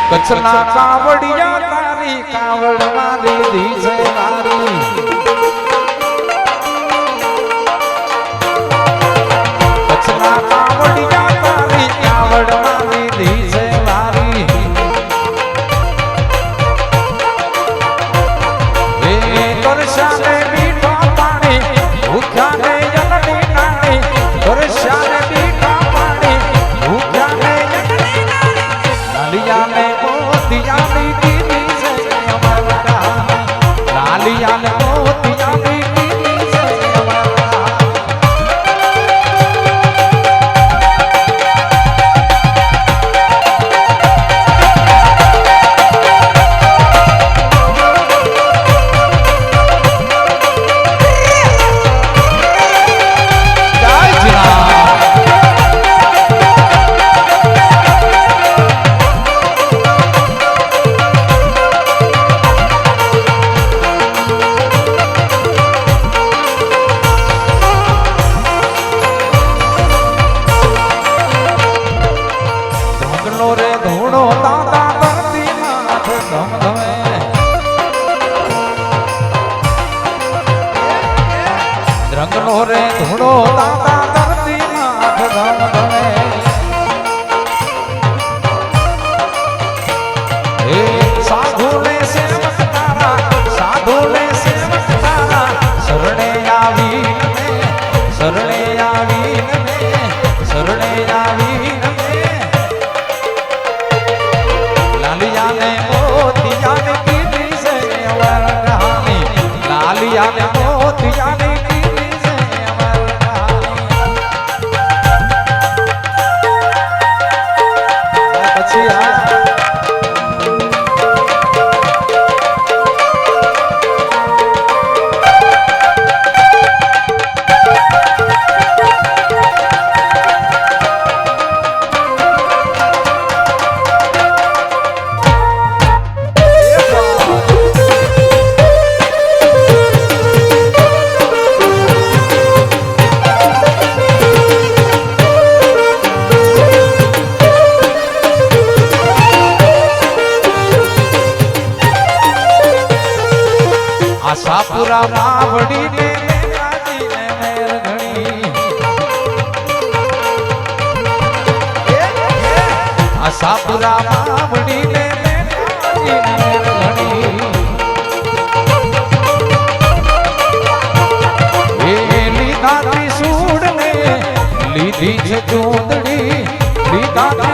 કચ્છના કાવડિયા તારી કાવડ મારી દી છે રંગનો રે ધૂળો દાદા ધરતી માથ ધમધમે હે સાધુ ને સેવક તારા સાધુ ને સેવક તારા શરણે આવીને શરણે આવીને શરણે આવીને લાલિયાને મોતિયાને કીધી છે અમરહાની લાલિયાને મોતિયાને કીધી આશાપુરા માવડી ને સાપુરા માવડી ને લીધી છે ચૂંદડી લીધા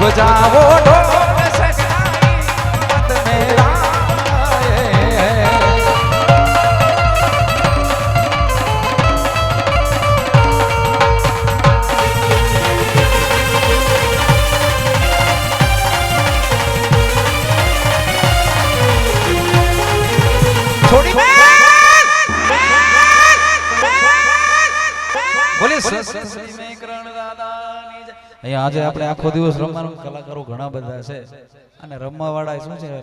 बजाओ ढोल અહીંયા આજે આપણે આખો દિવસ રમવાનું કલાકારો ઘણા બધા છે. અને રમવા વાળા શું છે?